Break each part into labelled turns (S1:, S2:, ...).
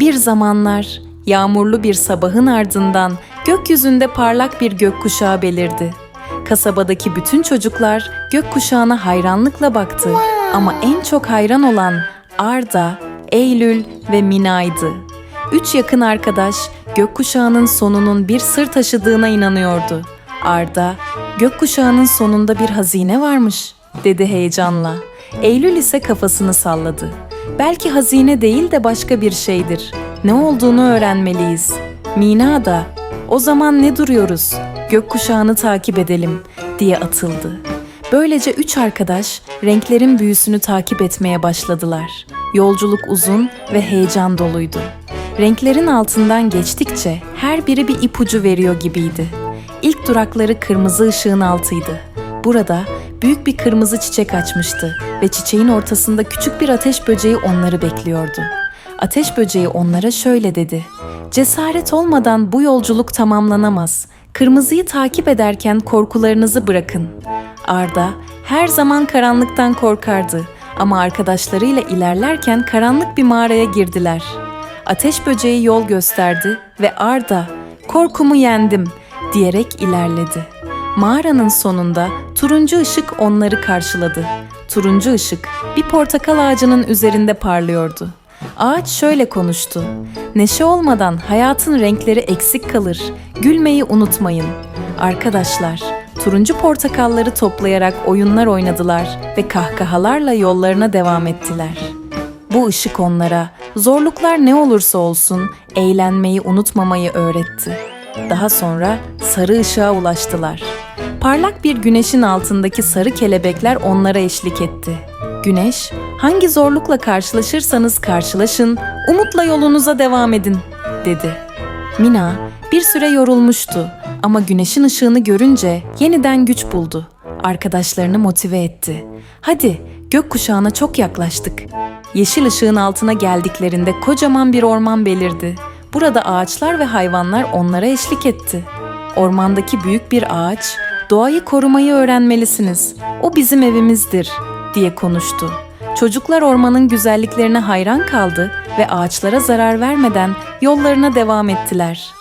S1: Bir zamanlar yağmurlu bir sabahın ardından gökyüzünde parlak bir gökkuşağı belirdi. Kasabadaki bütün çocuklar gökkuşağına hayranlıkla baktı ama en çok hayran olan Arda, Eylül ve Mina'ydı. Üç yakın arkadaş gökkuşağının sonunun bir sır taşıdığına inanıyordu. Arda, gökkuşağının sonunda bir hazine varmış dedi heyecanla. Eylül ise kafasını salladı. Belki hazine değil de başka bir şeydir. Ne olduğunu öğrenmeliyiz. Mina da o zaman ne duruyoruz? Gökkuşağını takip edelim diye atıldı. Böylece üç arkadaş renklerin büyüsünü takip etmeye başladılar. Yolculuk uzun ve heyecan doluydu. Renklerin altından geçtikçe her biri bir ipucu veriyor gibiydi. İlk durakları kırmızı ışığın altıydı. Burada büyük bir kırmızı çiçek açmıştı ve çiçeğin ortasında küçük bir ateş böceği onları bekliyordu. Ateş böceği onlara şöyle dedi. Cesaret olmadan bu yolculuk tamamlanamaz. Kırmızıyı takip ederken korkularınızı bırakın. Arda her zaman karanlıktan korkardı ama arkadaşlarıyla ilerlerken karanlık bir mağaraya girdiler. Ateş böceği yol gösterdi ve Arda korkumu yendim diyerek ilerledi. Mağaranın sonunda turuncu ışık onları karşıladı. Turuncu ışık bir portakal ağacının üzerinde parlıyordu. Ağaç şöyle konuştu. Neşe olmadan hayatın renkleri eksik kalır. Gülmeyi unutmayın. Arkadaşlar, turuncu portakalları toplayarak oyunlar oynadılar ve kahkahalarla yollarına devam ettiler. Bu ışık onlara zorluklar ne olursa olsun eğlenmeyi unutmamayı öğretti. Daha sonra sarı ışığa ulaştılar. Parlak bir güneşin altındaki sarı kelebekler onlara eşlik etti. Güneş, hangi zorlukla karşılaşırsanız karşılaşın, umutla yolunuza devam edin, dedi. Mina bir süre yorulmuştu ama güneşin ışığını görünce yeniden güç buldu. Arkadaşlarını motive etti. Hadi, gökkuşağına çok yaklaştık. Yeşil ışığın altına geldiklerinde kocaman bir orman belirdi. Burada ağaçlar ve hayvanlar onlara eşlik etti. Ormandaki büyük bir ağaç, doğayı korumayı öğrenmelisiniz. O bizim evimizdir, diye konuştu. Çocuklar ormanın güzelliklerine hayran kaldı ve ağaçlara zarar vermeden yollarına devam ettiler.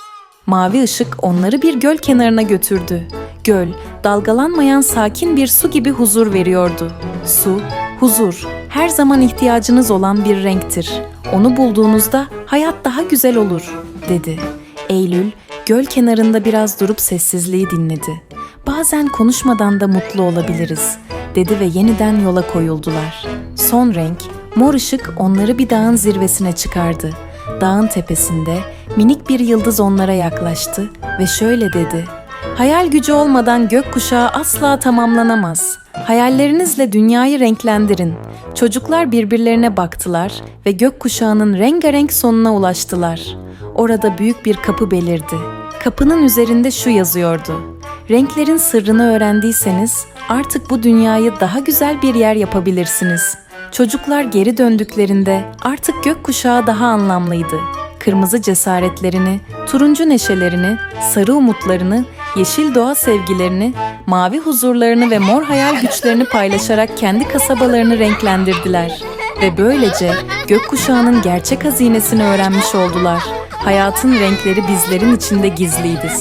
S1: Mavi ışık onları bir göl kenarına götürdü. Göl, dalgalanmayan sakin bir su gibi huzur veriyordu. Su, huzur, her zaman ihtiyacınız olan bir renktir. Onu bulduğunuzda hayat daha güzel olur, dedi. Eylül, göl kenarında biraz durup sessizliği dinledi. Bazen konuşmadan da mutlu olabiliriz, dedi ve yeniden yola koyuldular. Son renk, mor ışık onları bir dağın zirvesine çıkardı. Dağın tepesinde minik bir yıldız onlara yaklaştı ve şöyle dedi. Hayal gücü olmadan gökkuşağı asla tamamlanamaz. Hayallerinizle dünyayı renklendirin. Çocuklar birbirlerine baktılar ve gökkuşağının rengarenk sonuna ulaştılar. Orada büyük bir kapı belirdi. Kapının üzerinde şu yazıyordu. Renklerin sırrını öğrendiyseniz artık bu dünyayı daha güzel bir yer yapabilirsiniz. Çocuklar geri döndüklerinde artık gökkuşağı daha anlamlıydı. Kırmızı cesaretlerini, turuncu neşelerini, sarı umutlarını, yeşil doğa sevgilerini, mavi huzurlarını ve mor hayal güçlerini paylaşarak kendi kasabalarını renklendirdiler. Ve böylece gökkuşağının gerçek hazinesini öğrenmiş oldular. Hayatın renkleri bizlerin içinde gizliydi.